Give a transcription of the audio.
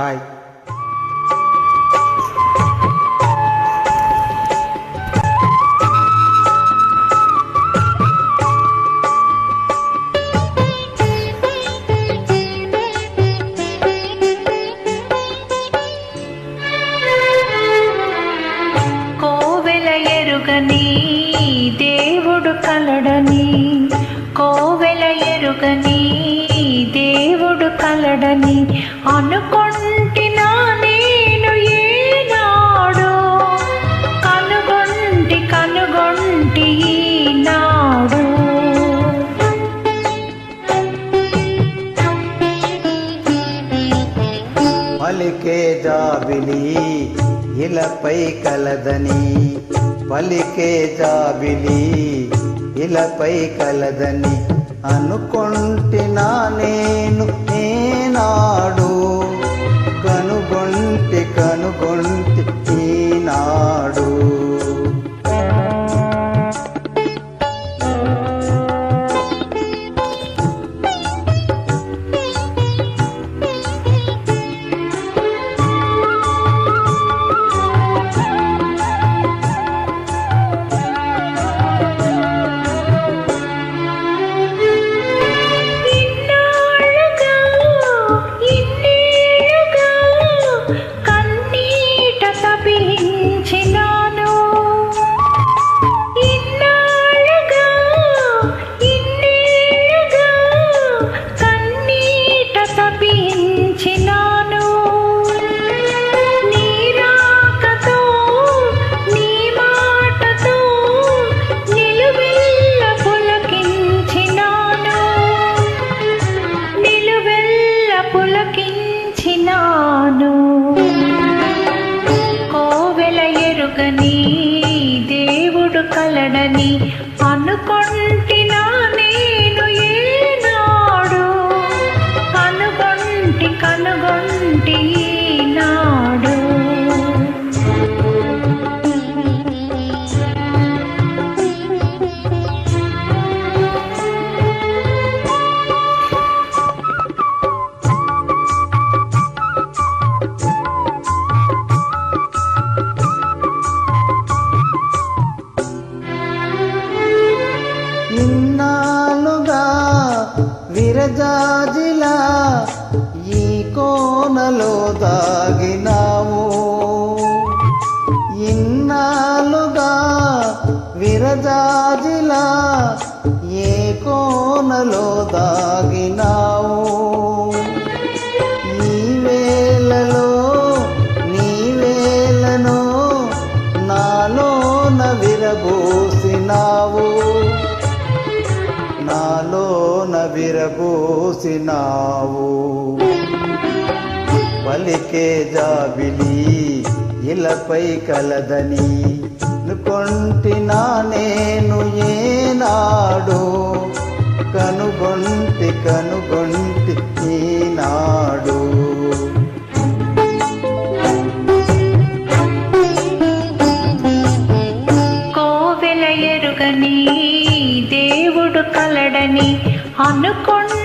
Hi కోవెల దేవుడు కలడని కోవెల ఎరుగని దేవుడు అనుకొంటినా నేను ఏనాడు. కనుగొంటి కనుగొంటి ఈనాడు. పలికే జాబిలి ఇలపై కలదని. పలికే జాబిలి ఇలపై కలదని. అనుకొంటినా నేను ఏనాడు దేవుడు కలడని అనుకుంటే జాజిలా ఈ కోనలో దాగినావు. ఇన్నాళ్ళుగా విరజాజిలా ఏ కోనలో దాగినావు. ఈ వేళలో నీ వేళను నాలోన విరబోసినావు. నాలోన విరబోసినావు. పలికే జాబిలి ఇలపై కలదని కొంటినా నేను ఏనాడు. కనుగొంటి కనుగొంటి ఈనాడు. కోవెల ఎరుగనీ కలడని అనుకొండ